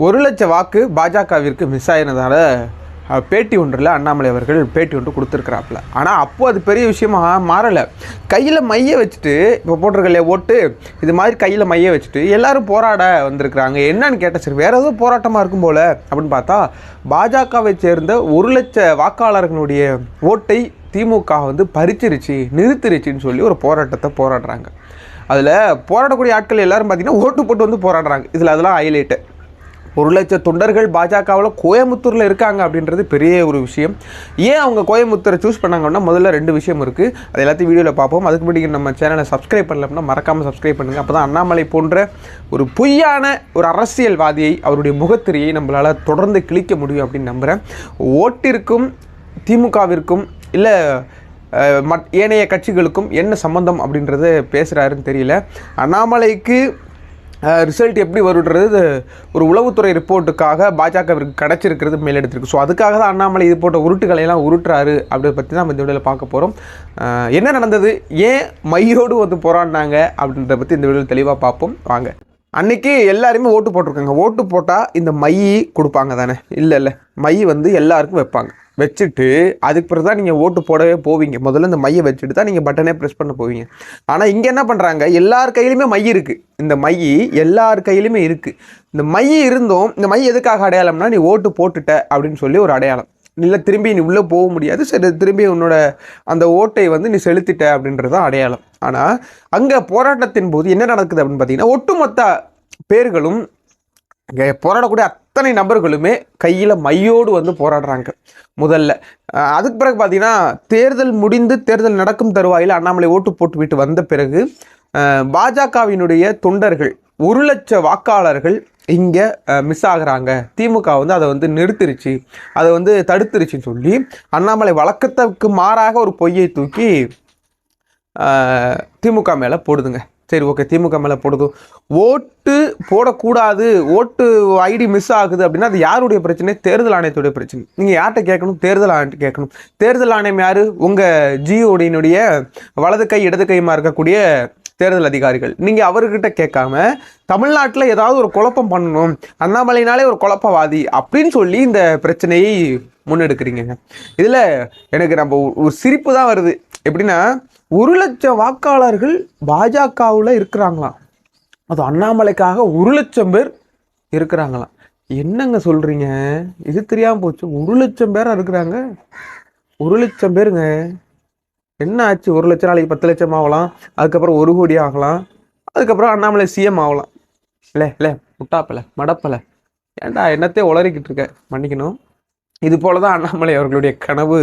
ஒரு லட்சம் வாக்கு பாஜகவிற்கு மிஸ் ஆயினதால பேட்டி ஒன்றில் அண்ணாமலை அவர்கள் பேட்டி ஒன்று கொடுத்துருக்குறாப்புல. ஆனால் அப்போது அது பெரிய விஷயமா மாறலை. கையில் மைய வச்சுட்டு இப்போ போட்டிருக்கலையே ஓட்டு இது மாதிரி கையில் மைய வச்சுட்டு எல்லாரும் போராட வந்திருக்கிறாங்க. என்னன்னு கேட்டால் சரி வேற ஏதோ போராட்டமாக இருக்கும் போல் அப்படின்னு பார்த்தா பாஜகவை சேர்ந்த ஒரு லட்ச வாக்காளர்களுடைய ஓட்டை திமுக வந்து பறிச்சிருச்சு நிறுத்திருச்சின்னு சொல்லி ஒரு போராட்டத்தை போராடுறாங்க. அதில் போராடக்கூடிய ஆட்கள் எல்லோரும் பார்த்தீங்கன்னா ஓட்டு போட்டு வந்து போராடுறாங்க. இதில் அதெல்லாம் ஹைலைட்டு ஒரு லட்ச தொண்டர்கள் பாஜகவில் கோயம்புத்தூரில் இருக்காங்க அப்படின்றது பெரிய ஒரு விஷயம். ஏன் அவங்க கோயம்புத்தூரை சூஸ் பண்ணாங்கன்னா முதல்ல ரெண்டு விஷயம் இருக்குது அது எல்லாத்தையும் வீடியோவில் பார்ப்போம். அதுக்கு முன்னாடி நம்ம சேனலை சப்ஸ்கிரைப் பண்ணல அப்படின்னா மறக்காமல் சப்ஸ்கிரைப் பண்ணுங்கள் அப்போ தான் அண்ணாமலை போன்ற ஒரு பொய்யான ஒரு அரசியல்வாதியை அவருடைய முகத்திரையை நம்மளால் தொடர்ந்து கிழிக்க முடியும் அப்படின்னு நம்புகிறேன் ஓட்டிற்கும் திமுகவிற்கும் இல்லை மட் ஏனைய கட்சிகளுக்கும் என்ன சம்பந்தம் அப்படின்றத பேசுகிறாருன்னு தெரியல. அண்ணாமலைக்கு ரிசல்ட் எப்படி வருன்றது ஒரு உளவுத்துறை ரிப்போர்ட்டுக்காக பாஜகவிற்கு கிடச்சிருக்கிறது மேலெடுத்திருக்கு ஸோ அதுக்காக தான் அண்ணாமலை இது போட்ட உருட்டுகளையெல்லாம் உருட்டுறாரு அப்படின்றத பற்றி தான் நம்ம இந்த வீடியோவில் பார்க்க போகிறோம் என்ன நடந்தது? ஏன் மையோடு வந்து போராடினாங்க அப்படின்றத பற்றி இந்த வீடியோவில் தெளிவாக பார்ப்போம். வாங்க. அன்றைக்கி எல்லாருமே ஓட்டு போட்டிருக்காங்க. ஓட்டு போட்டால் இந்த மை கொடுப்பாங்க தானே? இல்லை இல்லை. மை வந்து எல்லாருக்கும் வைப்பாங்க. வச்சுட்டு அதுக்கு பிறகு தான் நீங்கள் ஓட்டு போடவே போவீங்க. முதல்ல இந்த மையை வச்சுட்டு தான் நீங்கள் பட்டனே ப்ரெஸ் பண்ண போவீங்க. ஆனால் இங்கே என்ன பண்ணுறாங்க எல்லார் கையிலுமே மை இருக்குது இந்த மை எல்லார் கையிலுமே இருக்குது இந்த மை இருந்தும் இந்த மை எதுக்காக அடையாளம்னா நீ ஓட்டு போட்டுட்ட அப்படின்னு சொல்லி ஒரு அடையாளம். இல்லை திரும்பி நீ உள்ளே போக முடியாது. சரி திரும்பி உன்னோட அந்த ஓட்டை வந்து நீ செலுத்திட்ட அப்படின்றது தான் அடையாளம். ஆனால் அங்கே போராட்டத்தின் போது என்ன நடக்குது அப்படின்னு பார்த்தீங்கன்னா ஒட்டுமொத்த பேர்களும் இங்கே போராடக்கூடிய அத்தனை நபர்களுமே கையில் மையோடு வந்து போராடுறாங்க. முதல்ல அதுக்கு பிறகு பார்த்தீங்கன்னா தேர்தல் முடிந்து தேர்தல் நடக்கும் தருவாயில் அண்ணாமலை ஓட்டு போட்டு விட்டு வந்த பிறகு பாஜகவினுடைய தொண்டர்கள் ஒரு லட்ச வாக்காளர்கள் இங்கே மிஸ் ஆகுறாங்க. திமுக வந்து அதை வந்து நிறுத்திருச்சு. அதை வந்து தடுத்துருச்சுன்னு சொல்லி அண்ணாமலை வழக்கத்துக்கு மாறாக ஒரு பொய்யை தூக்கி திமுக மேலே போடுதுங்க. சரி ஓகே திமுக மேலே போடுது. ஓட்டு போடக்கூடாது. ஓட்டு ஐடி மிஸ் ஆகுது அப்படின்னா அது யாருடைய பிரச்சனை? தேர்தல் ஆணையத்துடைய பிரச்சனை. நீங்கள் யார்கிட்ட கேட்கணும்? தேர்தல் ஆணையத்தை கேட்கணும். தேர்தல் ஆணையம் யார்? உங்கள் ஜியோடியினுடைய வலது கை இடது கையுமா இருக்கக்கூடிய தேர்தல் அதிகாரிகள். நீங்கள் அவர்கிட்ட கேட்காம தமிழ்நாட்டில் ஏதாவது ஒரு குழப்பம் பண்ணணும். அண்ணாமலைனாலே ஒரு குழப்பவாதி அப்படின்னு சொல்லி இந்த பிரச்சனையை முன்னெடுக்கிறீங்க. இதில் எனக்கு நம்ம ஒரு சிரிப்பு தான் வருது. எப்படின்னா ஒரு லட்சம் வாக்காளர்கள் பாஜகவில் இருக்கிறாங்களாம். அது அண்ணாமலைக்காக ஒரு லட்சம் பேர் இருக்கிறாங்களாம். என்னங்க சொல்கிறீங்க இது தெரியாமல் போச்சு. ஒரு லட்சம் பேராக இருக்கிறாங்க. ஒரு லட்சம் பேருங்க. என்ன ஆச்சு? ஒரு லட்சம் நாளைக்கு பத்து லட்சம் ஆகலாம். அதுக்கப்புறம் ஒரு கோடி ஆகலாம். அதுக்கப்புறம் அண்ணாமலை சிஎம் ஆகலாம். இல்லை இல்லை முட்டாப்பலை மடப்பலை. ஏன்டா என்னத்தையே உளறிக்கிட்டு இருக்க? மன்னிக்கணும். இது போல தான் அண்ணாமலை அவர்களுடைய கனவு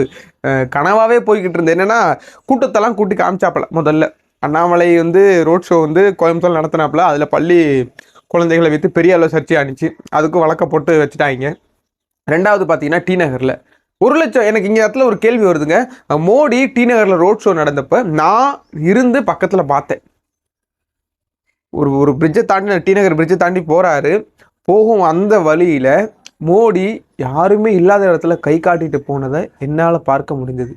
கனவாகவே போய்கிட்டு இருந்தது. என்னென்னா கூட்டத்தெல்லாம் கூட்டி காமிச்சாப்பல முதல்ல. அண்ணாமலை வந்து ரோட் ஷோ வந்து கோயம்புத்தூர் நடத்தினாப்புல. அதில் பள்ளி குழந்தைகளை வைத்து பெரிய அளவு சர்ச்சையாக ஆனிச்சு. அதுக்கும் வழக்க போட்டு வச்சுட்டாங்க. ரெண்டாவது பார்த்தீங்கன்னா டி நகரில். ஒரு லட்சம் எனக்கு இங்கே இடத்துல ஒரு கேள்வி வருதுங்க. மோடி டி நகரில் ரோட் ஷோ நடந்தப்போ நான் இருந்து பக்கத்தில் பார்த்தேன். ஒரு ஒரு பிரிட்ஜை தாண்டி டி நகர் பிரிட்ஜை தாண்டி போகிறாரு போகும் அந்த வழியில் மோடி யாருமே இல்லாத இடத்துல கை காட்டிட்டு போனதை என்னால் பார்க்க முடிந்தது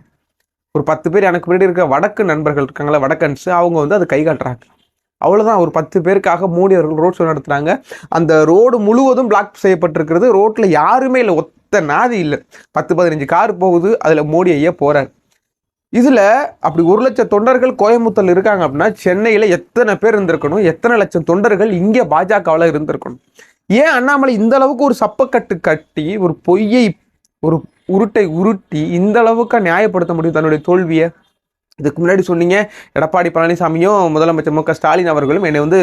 ஒரு பத்து பேர் எனக்கு முன்னாடி இருக்க வடக்கு நண்பர்கள் இருக்காங்களா வடக்கன்ஸ் அவங்க வந்து அதை கை காட்டுறாங்க. அவ்வளோதான் ஒரு பத்து பேருக்காக மோடி அவர்கள் ரோட் ஷோ நடத்துகிறாங்க அந்த ரோடு முழுவதும் பிளாக் செய்யப்பட்டிருக்கிறது. ரோட்டில் யாருமே இல்லை ஒத்த நாதி இல்லை. பத்து பதினஞ்சு கார் போகுது அதில் மோடி ஐயா போகிறார் இதில் அப்படி ஒரு லட்சம் தொண்டர்கள் கோயம்புத்தூர்ல இருக்காங்க அப்படின்னா சென்னையில் எத்தனை பேர் இருந்திருக்கணும்? எத்தனை லட்சம் தொண்டர்கள் இங்கே பாஜகவில் இருந்திருக்கணும்? ஏன் அண்ணாமலை இந்த அளவுக்கு ஒரு சப்பக்கட்டு கட்டி ஒரு பொய்யை ஒரு உருட்டை உருட்டி இந்த அளவுக்கு நியாயப்படுத்த முடியும் தன்னுடைய தோல்வியை? இதுக்கு முன்னாடி சொன்னீங்க எடப்பாடி பழனிசாமியும் முதலமைச்சர் மு க ஸ்டாலின் அவர்களும் என்னை வந்து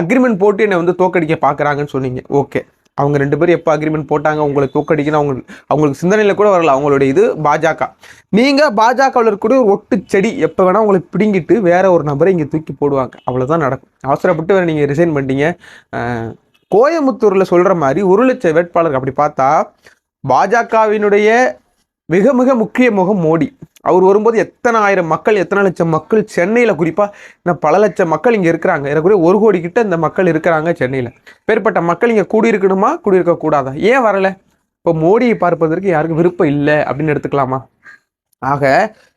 அக்ரிமெண்ட் போட்டு என்னை வந்து தோக்கடிக்க பார்க்குறாங்கன்னு சொன்னீங்க. ஓகே. அவங்க ரெண்டு பேரும் எப்போ அக்ரிமெண்ட் போட்டாங்க உங்களை தோக்கடிக்கணும் அவங்க அவங்களுக்கு சிந்தனையில் கூட வரல அவங்களுடைய இது பாஜக. நீங்கள் பாஜகவில் இருக்கக்கூடிய ஒரு ஒட்டு செடி எப்போ வேணால் உங்களை பிடுங்கிட்டு வேற ஒரு நபரை இங்கே தூக்கி போடுவாங்க. அவ்வளோதான் நடக்கும். அவசரப்பட்டு வேறு நீங்கள் ரிசைன் பண்ணிட்டீங்க. கோயம்புத்தூரில் சொல்கிற மாதிரி ஒரு லட்சம் வேட்பாளர் அப்படி பார்த்தா பாஜகவினுடைய மிக மிக முக்கிய முகம் மோடி. அவர் வரும்போது எத்தனை ஆயிரம் மக்கள் எத்தனை லட்சம் மக்கள் சென்னையில் குறிப்பாக இன்னும் பல லட்சம் மக்கள் இங்கே இருக்கிறாங்க. ஏறக்குறைய ஒரு கோடி கிட்ட இந்த மக்கள் இருக்கிறாங்க சென்னையில். பேர்பட்ட மக்கள் இங்கே கூடியிருக்கணுமா? கூடியிருக்கக்கூடாதா ஏன் வரலை? இப்போ மோடியை பார்ப்பதற்கு யாருக்கும் விருப்பம் இல்லை அப்படின்னு எடுத்துக்கலாமா? ஆக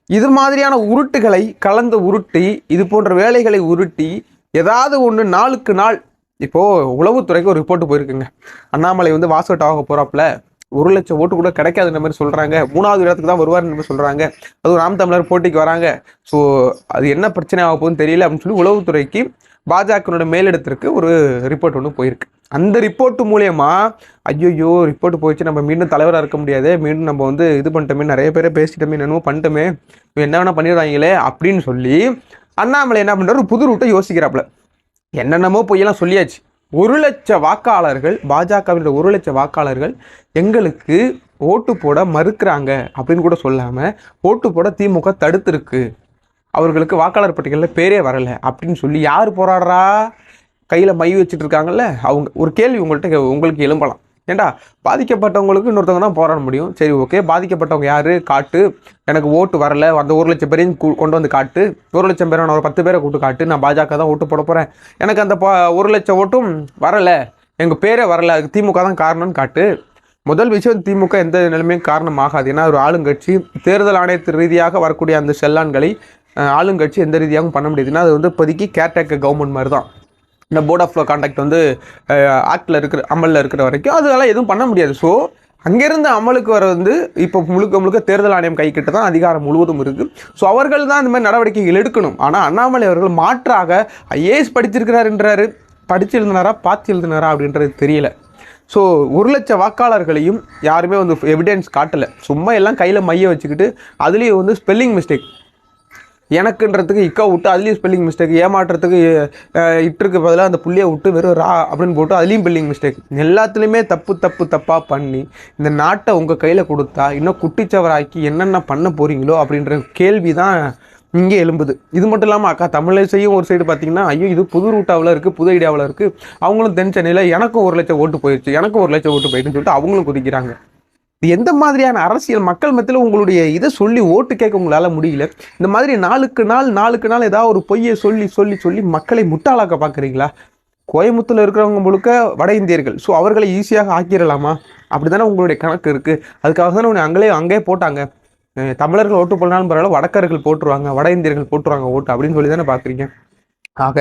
இது மாதிரியான உருட்டுகளை கலந்து உருட்டி இது போன்ற வேலைகளை உருட்டி ஏதாவது ஒன்று நாளுக்கு நாள் இப்போது உளவுத்துறைக்கு ஒரு ரிப்போர்ட் போயிருக்குங்க. அண்ணாமலை வந்து வாசட் ஆக போகிறாப்புல ஒரு லட்சம் ஓட்டு கூட கிடைக்காதுன்ற மாதிரி சொல்கிறாங்க மூணாவது இடத்துக்கு தான் வருவார்ன்ற மாதிரி சொல்கிறாங்க அதுவும் நாம் தமிழர் போட்டிக்கு வராங்க. ஸோ அது என்ன பிரச்சனை ஆக போகுதுன்னு தெரியல அப்படின்னு சொல்லி உளவுத்துறைக்கு பாஜகனோட மேலிடத்திற்கு ஒரு ரிப்போர்ட் ஒன்று போயிருக்கு. அந்த ரிப்போர்ட் மூலயமா ஐயோ ரிப்போர்ட் போயிடுச்சு. நம்ம மீண்டும் தலைவராக இருக்க முடியாது. மீண்டும் நம்ம வந்து இது பண்ணிட்டோமே நிறைய பேரை பேசிட்டோமே என்னமோ பண்ணிட்டோமே. என்ன வேணால் பண்ணிடுறாங்களே அப்படின்னு சொல்லி அண்ணாமலை என்ன பண்ணுறாரு புது ரூட்டை யோசிக்கிறாப்புல. என்னென்னமோ பொய்யெல்லாம் சொல்லியாச்சு. ஒரு லட்ச வாக்காளர்கள் பாஜகவினுடைய ஒரு லட்ச வாக்காளர்கள் எங்களுக்கு ஓட்டு போட மறுக்கிறாங்க அப்படின்னு கூட சொல்லாமல் ஓட்டு போட திமுக தடுத்திருக்கு. அவர்களுக்கு வாக்காளர் பட்டியலில் பேரே வரலை அப்படின்னு சொல்லி யார் போராடுறா? கையில் மை வச்சுட்டு இருக்காங்கல்ல? அவங்க ஒரு கேள்வி உங்கள்கிட்ட கே- உங்களுக்கு எழும்பலாம். ஏண்டா? பாதிக்கப்பட்டவங்களுக்கு இன்னொருத்தவங்க தான் போராட முடியும். சரி ஓகே பாதிக்கப்பட்டவங்க யார்? காட்டு. எனக்கு ஓட்டு வரல. அந்த ஒரு லட்சம் பேரையும் கொண்டு வந்து காட்டு. ஒரு லட்சம் பேரை நான் ஒரு பத்து பேரை கூட்டு காட்டு. நான் பாஜக தான் ஓட்டு போட போகிறேன் எனக்கு அந்த ஒரு லட்சம் ஓட்டும் வரலை. எங்கள் பேரே வரல. அதுக்கு திமுக தான் காரணம்னு காட்டு. முதல் விஷயம் திமுக எந்த நிலைமையும் காரணமாகாது. ஏன்னா ஒரு ஆளுங்கட்சி தேர்தல் ஆணையத்து ரீதியாக வரக்கூடிய அந்த செல்லான்களை ஆளுங்கட்சி எந்த ரீதியாகவும் பண்ண முடியாதுன்னா அது வந்து இப்போதைக்கு கேர்டேக்கர் கவர்மெண்ட் மாதிரி தான். இந்த போர்ட் ஆஃப் கான்டாக்ட் வந்து ஆக்டில் இருக்கிற அமலில் இருக்கிற வரைக்கும் அதெல்லாம் எதுவும் பண்ண முடியாது. ஸோ அங்கேருந்து அமலுக்கு வர வந்து இப்போ முழுக்க முழுக்க தேர்தல் ஆணையம் கைக்கிட்ட தான் அதிகாரம் முழுவதும் இருக்குது ஸோ அவர்கள் தான் இந்த மாதிரி நடவடிக்கைகள் எடுக்கணும். ஆனால் அண்ணாமலை அவர்கள் மாற்றாக ஐஏஎஸ் படிச்சிருக்கிறாருன்றாரு படிச்சு எழுதினாரா பார்த்து எழுதினாரா அப்படின்றது தெரியல. ஸோ ஒரு லட்சம் வாக்காளர்களையும் யாருமே வந்து எவிடன்ஸ் காட்டலை. சும்மா எல்லாம் கையில் மைய வச்சுக்கிட்டு அதுலேயும் வந்து ஸ்பெல்லிங் மிஸ்டேக் எனக்குன்றதுக்கு இக்கா விட்டு அதுலேயும் ஸ்பெல்லிங் மிஸ்டேக் ஏமாற்றுறதுக்கு இட்டுருக்கு பதிலாக அந்த புள்ளியை விட்டு வெறும் ரா அப்படின்னு போட்டு அதுலேயும் ஸ்பெல்லிங் மிஸ்டேக் எல்லாத்துலேயுமே தப்பு தப்பு தப்பாக பண்ணி இந்த நாட்டை உங்கள் கையில் கொடுத்தா இன்னும் குட்டிச்சவராக்கி என்னென்ன பண்ண போகிறீங்களோ அப்படின்ற கேள்வி தான் இங்கே எழும்புது. இது மட்டும் இல்லாமல் அக்கா தமிழிசையும் ஒரு சைடு பார்த்தீங்கன்னா ஐயோ இது புது ரூட்டாவில் இருக்குது புது ஐடியாவில் இருக்குது அவங்களும் தென் சென்னையில் எனக்கும் ஒரு லட்சம் ஓட்டு போயிடுச்சு எனக்கும் ஒரு லட்சம் ஓட்டு போயிடுச்சுன்னு சொல்லிட்டு அவங்களும் குதிக்கிறாங்க. இது எந்த மாதிரியான அரசியல் மக்கள் மத்தியில் உங்களுடைய இதை சொல்லி ஓட்டு கேட்க உங்களால் முடியல? இந்த மாதிரி நாளுக்கு நாள் நாளுக்கு நாள் ஏதாவது ஒரு பொய்யை சொல்லி சொல்லி சொல்லி மக்களை முட்டாளாக்க பார்க்குறீங்களா கோயம்புத்தூரில் இருக்கிறவங்க முழுக்க வட இந்தியர்கள். ஸோ அவர்களை ஈஸியாக ஆக்கிடலாமா அப்படி தானே உங்களுடைய கணக்கு இருக்குது அதுக்காக தானே உன்னை அங்கே அங்கேயே போட்டாங்க. தமிழர்கள் ஓட்டு போடலான்னு பரவாயில்ல வடக்கர்கள் போட்டுருவாங்க வட இந்தியர்கள் போட்டுருவாங்க ஓட்டு அப்படின்னு சொல்லி தானே பார்க்குறீங்க ஆக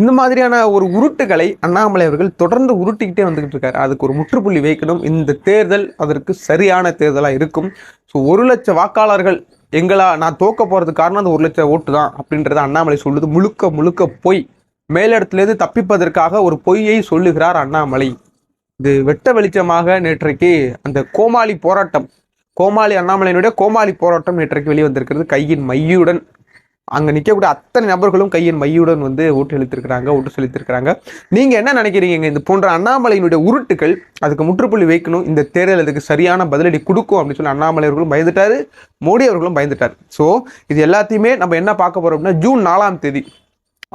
இந்த மாதிரியான ஒரு உருட்டுகளை அண்ணாமலை அவர்கள் தொடர்ந்து உருட்டிக்கிட்டே வந்துகிட்டு இருக்காரு. அதுக்கு ஒரு முற்றுப்புள்ளி வைக்கணும். இந்த தேர்தல் அதற்கு சரியான தேர்தலாக இருக்கும். ஸோ ஒரு லட்சம் வாக்காளர்கள் எங்களா நான் தோக்க போகிறதுக்கு காரணம் அந்த ஒரு லட்சம் ஓட்டு தான் அப்படின்றத அண்ணாமலை சொல்லுது. முழுக்க முழுக்க பொய். மேலிடத்திலிருந்து தப்பிப்பதற்காக ஒரு பொய்யை சொல்லுகிறார் அண்ணாமலை. இது வெட்ட வெளிச்சமாக நேற்றைக்கு அந்த கோமாளி போராட்டம். கோமாளி அண்ணாமலையினுடைய கோமாளி போராட்டம் நேற்றைக்கு வெளிவந்திருக்கிறது. கையின் மையுடன் அங்கே நிற்கக்கூடிய அத்தனை நபர்களும் கையின் மையுடன் வந்து ஓட்டு செலுத்திருக்கிறாங்க ஓட்டு செலுத்திருக்கிறாங்க. நீங்கள் என்ன நினைக்கிறீங்க இந்த போன்ற அண்ணாமலையினுடைய உருட்டுகள் அதுக்கு முற்றுப்புள்ளி வைக்கணும். இந்த தேர்தல் அதுக்கு சரியான பதிலடி கொடுக்கும் அப்படின்னு சொல்லி அண்ணாமலை அவர்களும் மோடி அவர்களும் பயந்துட்டார். ஸோ இது எல்லாத்தையுமே நம்ம என்ன பார்க்க போகிறோம் அப்படின்னா ஜூன் நாலாம் தேதி.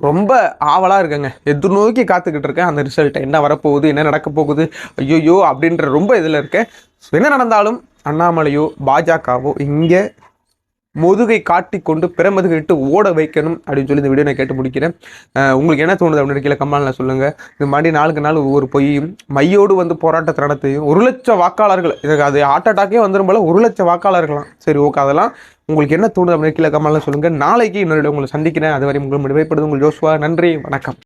ரொம்ப ஆவலாக இருக்கேங்க. எதிர்நோக்கி காத்துக்கிட்டு இருக்கேன். அந்த ரிசல்ட்டை என்ன வரப்போகுது என்ன நடக்க போகுது ஐயோயோ அப்படின்ற ரொம்ப இதில் இருக்கேன். என்ன நடந்தாலும் அண்ணாமலையோ பாஜகவோ இங்கே முதுகை காட்டி கொண்டு பிறமதுகிட்டு ஓட வைக்கணும் அப்படின்னு சொல்லி இந்த வீடியோ நான் கேட்டு முடிக்கிறேன். உங்களுக்கு என்ன தோணுது அப்படின்னு கீழே கமெண்ட்ல சொல்லுங்கள் இந்த மாதிரி நாளுக்கு நாள் ஒவ்வொரு பொய்யும் மையோடு வந்து போராட்டத்தை நடத்தையும் ஒரு லட்சம் வாக்காளர்கள் இதுக்கு அது ஹார்ட் அட்டாக்கே வந்துடும் போல ஒரு லட்சம் வாக்காளர்களாம் சரி ஓகே அதெல்லாம் உங்களுக்கு என்ன தோணுது அப்படின்னு கீழே கமெண்ட்ல சொல்லுங்கள் நாளைக்கு இன்னொரு உங்களை சந்திக்கிறேன். அது வரை உங்களுக்கு விடைபெறுவது உங்கள் ஜோஸ்வா நன்றி வணக்கம்.